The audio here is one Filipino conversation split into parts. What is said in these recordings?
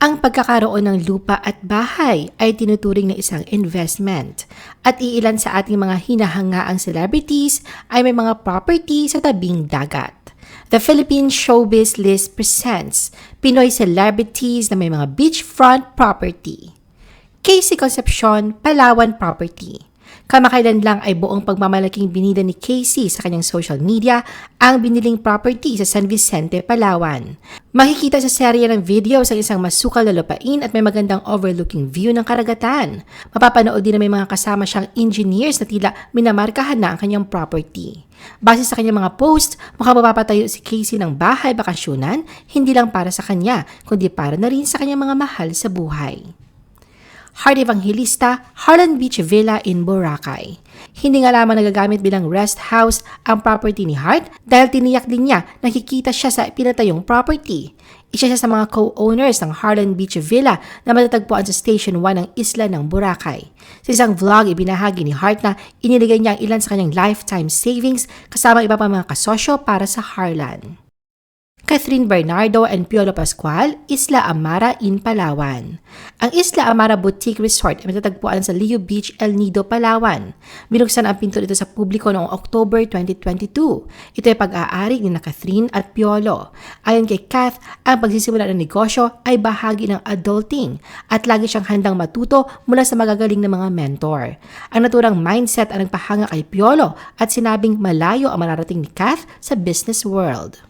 Ang pagkakaroon ng lupa at bahay ay tinuturing na isang investment. At iilan sa ating mga hinahangaang celebrities ay may mga property sa tabing dagat. The Philippine Showbiz List presents Pinoy celebrities na may mga beachfront property. Casey Concepcion, Palawan Property. Kamakailan lang ay buong pagmamalaking binida ni Casey sa kanyang social media ang biniling property sa San Vicente, Palawan. Makikita sa serye ng video sa isang masukal na lupain at may magandang overlooking view ng karagatan. Mapapanood din na may mga kasama siyang engineers na tila minamarkahan na ang kanyang property. Base sa kanyang mga post, mukhang mapapatayo si Casey ng bahay bakasyunan, hindi lang para sa kanya, kundi para na rin sa kanyang mga mahal sa buhay. Heart Evangelista, Harlan Beach Villa in Boracay. Hindi nga lamang nagagamit bilang rest house ang property ni Hart dahil tiniyak din niya nakikita siya sa pinatayong property. Isa siya sa mga co-owners ng Harlan Beach Villa na matatagpuan sa Station 1 ng isla ng Boracay. Sa isang vlog, ibinahagi ni Hart na iniligay niya ang ilan sa kanyang lifetime savings kasama iba pa mga kasosyo para sa Harlan. Catherine Bernardo and Piolo Pascual, Isla Amara in Palawan. Ang Isla Amara Boutique Resort ay matatagpuan sa Leo Beach, El Nido, Palawan. Binuksan ang pinto nito sa publiko noong October 2022. Ito ay pag-aari ni na Catherine at Piolo. Ayon kay Kath, ang pagsisimula ng negosyo ay bahagi ng adulting at lagi siyang handang matuto mula sa magagaling na mga mentor. Ang naturang mindset ang nagpahanga kay Piolo at sinabing malayo ang mararating ni Kath sa business world.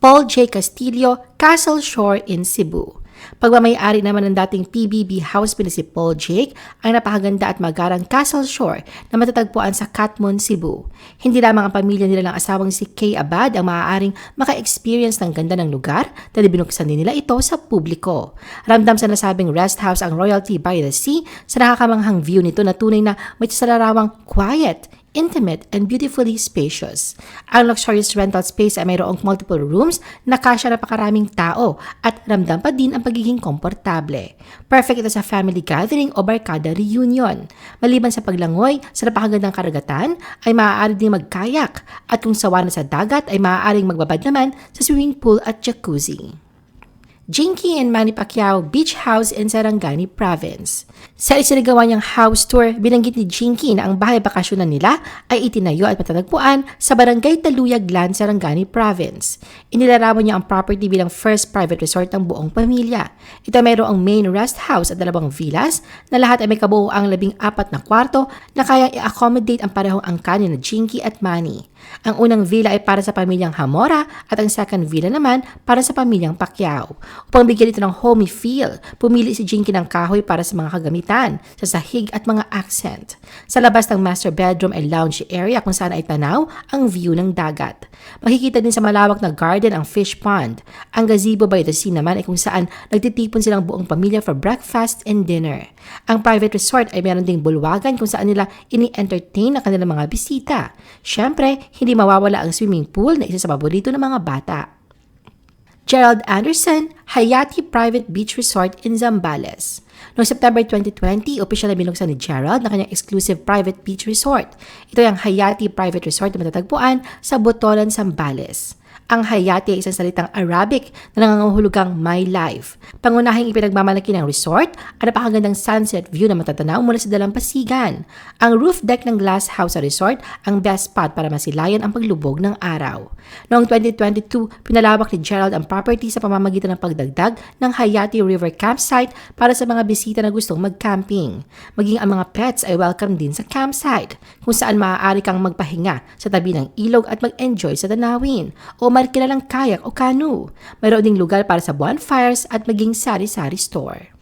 Paul J. Castillo, Castle Shore in Cebu. Pagmamayari naman ng dating PBB housemate si Paul Jake ang napakaganda at magarang Castle Shore na matatagpuan sa Katmon, Cebu. Hindi lamang ang pamilya nila ng asawang si Kay Abad ang maaaring maka-experience ng ganda ng lugar dahil binuksan din nila ito sa publiko. Ramdam sa nasabing rest house ang Royalty by the Sea sa nakakamanghang view nito na tunay na may salarawang quiet, intimate and beautifully spacious. Ang luxurious rental space ay mayroong multiple rooms na kasya napakaraming tao at ramdam pa din ang pagiging komportable. Perfect ito sa family gathering o barkada reunion. Maliban sa paglangoy sa napakagandang karagatan, ay maaari din magkayak at kung sawa na sa dagat ay maaaring magbabad naman sa swimming pool at jacuzzi. Jinky and Manny Pacquiao Beach House in Sarangani Province. Sa isinagawa niyang house tour, binanggit ni Jinky na ang bahay bakasyonan nila ay itinayo at matatagpuan sa Barangay Taluyag Land, Sarangani Province. Inilarawan niya ang property bilang first private resort ng buong pamilya. Ito ay mayroong main rest house at dalawang villas na lahat ay may kabuoang labing apat na kwarto na kayang i-accommodate ang parehong angkan ni Jinky at Manny. Ang unang villa ay para sa pamilyang Hamora at ang second villa naman para sa pamilyang Pacquiao. Upang bigyan ito ng homey feel, pumili si Jinky ng kahoy para sa mga kagamitan, sa sahig at mga accent. Sa labas ng master bedroom ay lounge area kung saan ay tanaw ang view ng dagat. Makikita din sa malawak na garden ang fish pond. Ang gazebo by the sea naman ay kung saan nagtitipon silang buong pamilya for breakfast and dinner. Ang private resort ay meron ding bulwagan kung saan nila ini-entertain ang kanilang mga bisita. Siyempre, hindi mawawala ang swimming pool na isa sa paborito ng mga bata. Gerald Anderson, Hayati Private Beach Resort in Zambales. Noong September 2020, opisyal na binuksan ni Gerald na kanyang exclusive private beach resort. Ito ay ang Hayati Private Resort na matatagpuan sa Botolan, Zambales. Ang Hayati ay isang salitang Arabic na nangangahulugang My Life. Pangunahing ipinagmamalaki ng resort ang napakagandang sunset view na matatanaw mula sa dalampasigan. Ang roof deck ng glass house sa resort ang best spot para masilayan ang paglubog ng araw. Noong 2022, pinalawak ni Gerald ang property sa pamamagitan ng pagdagdag ng Hayati River Campsite para sa mga bisita na gustong mag-camping. Maging ang mga pets ay welcome din sa campsite, kung saan maaari kang magpahinga sa tabi ng ilog at mag-enjoy sa tanawin o kilalang kayak o canoe. Mayroon ding lugar para sa bonfires at maging sari-sari store.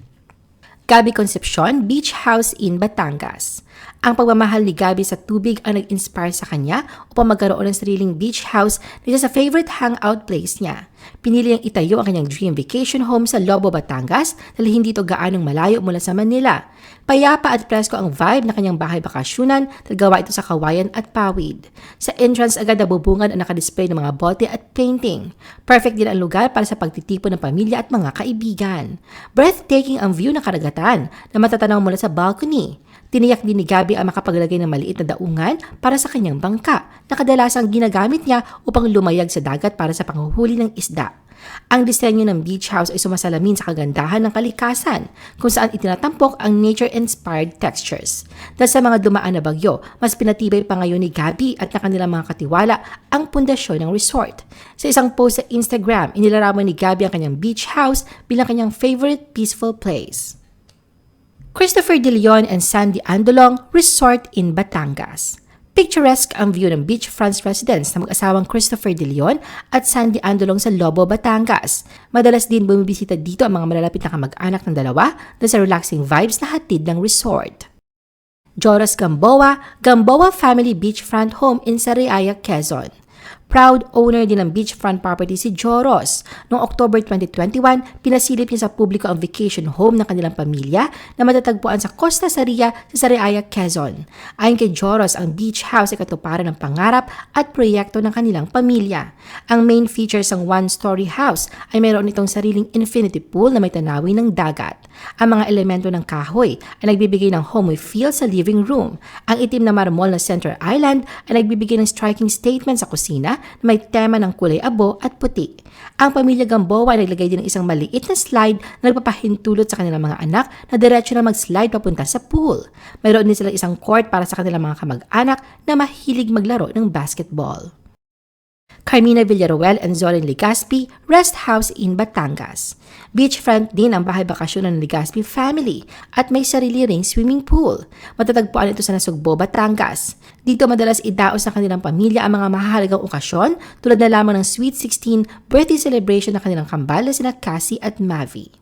Gabi Concepcion Beach House in Batangas. Ang pagmamahal ni Gabi sa tubig ang nag-inspire sa kanya upang magkaroon ng sariling beach house na isa sa favorite hangout place niya. Pinili niyang itayo ang kanyang dream vacation home sa Lobo, Batangas dahil hindi ito gaanong malayo mula sa Manila. Payapa at presko ang vibe na kanyang bahay bakasyunan dahil gawa ito sa kawayan at pawid. Sa entrance agad nabubungan ang nakadisplay ng mga bote at painting. Perfect din ang lugar para sa pagtitipon ng pamilya at mga kaibigan. Breathtaking ang view ng karagatan na matatanaw mula sa balcony. Tiniyak din ni Gabi ang makapaglagay ng maliit na daungan para sa kanyang bangka na kadalasang ginagamit niya upang lumayag sa dagat para sa panghuhuli ng isda. Ang disenyo ng beach house ay sumasalamin sa kagandahan ng kalikasan kung saan itinatampok ang nature-inspired textures. Dahil sa mga dumaan na bagyo, mas pinatibay pa ngayon ni Gabby at na kanilang mga katiwala ang pundasyon ng resort. Sa isang post sa Instagram, inilarawan ni Gabby ang kanyang beach house bilang kanyang favorite peaceful place. Christopher De Leon and Sandy Andolong Resort in Batangas. Picturesque ang view ng beachfront residence ng mag-asawang Christopher De Leon at Sandy Andolong sa Lobo, Batangas. Madalas din bumibisita dito ang mga malalapit na kamag-anak ng dalawa dahil sa relaxing vibes na hatid ng resort. Joros Gamboa, Gamboa Family Beachfront Home in Sariaya, Quezon. Proud owner din ng beachfront property si Joros. Noong October 2021, pinasilip niya sa publiko ang vacation home ng kanilang pamilya na matatagpuan sa Costa Saria sa Sariaya, Quezon. Ayon kay Joros, ang beach house ay katuparan ng pangarap at proyekto ng kanilang pamilya. Ang main features ng one-story house ay mayroon itong sariling infinity pool na may tanawin ng dagat. Ang mga elemento ng kahoy ay nagbibigay ng homey feel sa living room. Ang itim na marmol na center island ay nagbibigay ng striking statement sa kusina na may tema ng kulay abo at puti. Ang pamilya Gamboa ay naglagay din ng isang maliit na slide na nagpapahintulot sa kanilang mga anak na diretso na mag-slide papunta sa pool. Mayroon din silang isang court para sa kanilang mga kamag-anak na mahilig maglaro ng basketball. Carmina Villaruel and Zorin Ligaspi Rest House in Batangas. Beachfront din ang bahay bakasyon ng Ligaspi family at may sarili ring swimming pool. Matatagpuan ito sa Nasugbo, Batangas. Dito madalas idaos ng kanilang pamilya ang mga mahalagang okasyon tulad na lamang ng Sweet 16 birthday celebration ng kanilang kambal na sina Cassie at Mavi.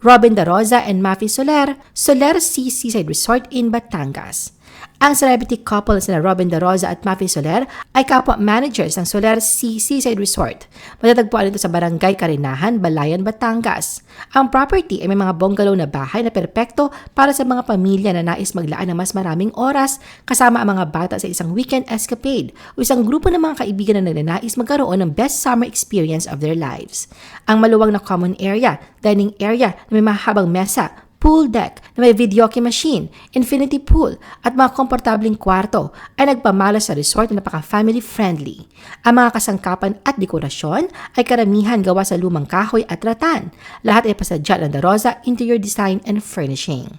Robin Da Rosa and Mafi Soler, Soler Sea Seaside Resort in Batangas. Ang celebrity couple na sina Robin Da Rosa at Mafi Soler ay kapwa managers ng Soler Sea Seaside Resort. Matatagpuan ito sa Barangay Karinahan, Balayan, Batangas. Ang property ay may mga bungalow na bahay na perpekto para sa mga pamilya na nais maglaan ng mas maraming oras kasama ang mga bata sa isang weekend escapade o isang grupo ng mga kaibigan na nagnanais magkaroon ng best summer experience of their lives. Ang maluwang na common area, dining area na may mahabang mesa, pool deck na may videoke machine, infinity pool at mga komportabling kwarto ay nagpamalas sa resort na napaka-family friendly. Ang mga kasangkapan at dekorasyon ay karamihan gawa sa lumang kahoy at ratan. Lahat ay pasadya ng Da Rosa Interior Design and Furnishing.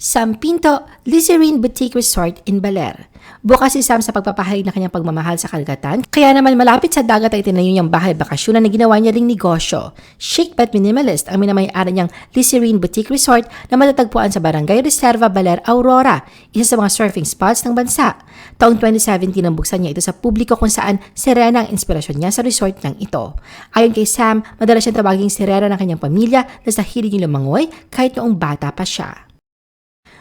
Sam Pinto, Lizerine Boutique Resort in Baler. Bukas si Sam sa pagpapahayag ng kanyang pagmamahal sa kalagatan, kaya naman malapit sa dagat ay tinayo niyang bahay bakasyon na ginawa niya ring negosyo. Chic but minimalist ang minamayari niyang Lizerine Boutique Resort na matatagpuan sa Barangay Reserva, Baler, Aurora, isa sa mga surfing spots ng bansa. Taong 2017 nang buksan niya ito sa publiko kung saan serena ang inspirasyon niya sa resort ng ito. Ayon kay Sam, madalas siyang tawaging serena ng kanyang pamilya dahil sa hilig niya lumangoy kahit noong bata pa siya.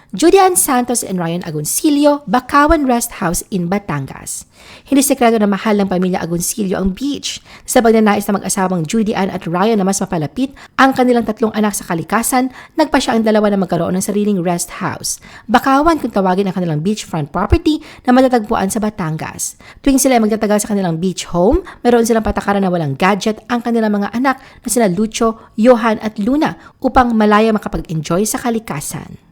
Julian Santos and Ryan Agoncillo, Bakawan Rest House in Batangas. Hindi sekreto na mahal ng pamilya Agoncillo ang beach. Sa pagnanais na mag-asawang Julian at Ryan na mas mapalapit ang kanilang tatlong anak sa kalikasan, nagpa siya ang dalawa na magkaroon ng sariling rest house. Bakawan kung tawagin ang kanilang beachfront property na matatagpuan sa Batangas. Tuwing sila ay magtatagal sa kanilang beach home, meron silang patakaran na walang gadget ang kanilang mga anak na sina Lucho, Johan at Luna upang malaya makapag-enjoy sa kalikasan.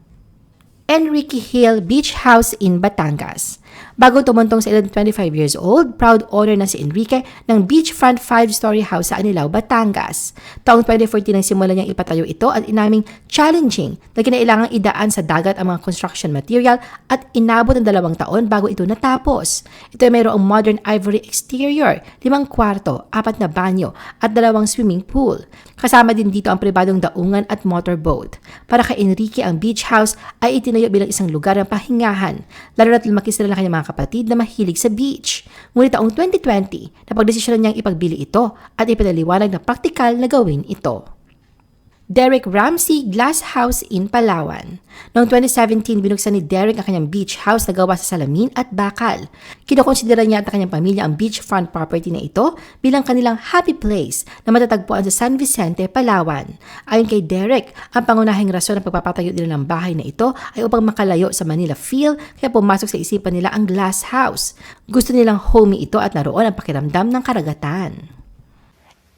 Enrique Hill Beach House in Batangas. Bago tumuntong sa edad 25 years old, proud owner na si Enrique ng beachfront 5-story house sa Anilao, Batangas. Taong 2014 nang simulan niyang ipatayo ito at inaming challenging na kinailangang idaan sa dagat ang mga construction material at inabot ng dalawang taon bago ito natapos. Ito ay mayroong modern ivory exterior, limang kwarto, apat na banyo at dalawang swimming pool. Kasama din dito ang pribadong daungan at motorboat. Para kay Enrique, ang beach house ay itinayo bilang isang lugar ng pahingahan, lalo na't lumaki sila kanyang mga kapatid na mahilig sa beach. Ngunit taong 2020, napagdesisyonan niyang ipagbili ito at ipinaliwanag na praktikal na gawin ito. Derek Ramsey Glass House in Palawan. Noong 2017, binuksan ni Derek ang kanyang beach house na gawa sa salamin at bakal. Kinokonsidera niya at ang kanyang pamilya ang beachfront property na ito bilang kanilang happy place na matatagpuan sa San Vicente, Palawan. Ayon kay Derek, ang pangunahing rason ng pagpapatayo nila ng bahay na ito ay upang makalayo sa Manila feel kaya pumasok sa isipan nila ang glass house. Gusto nilang homey ito at naroon ang pakiramdam ng karagatan.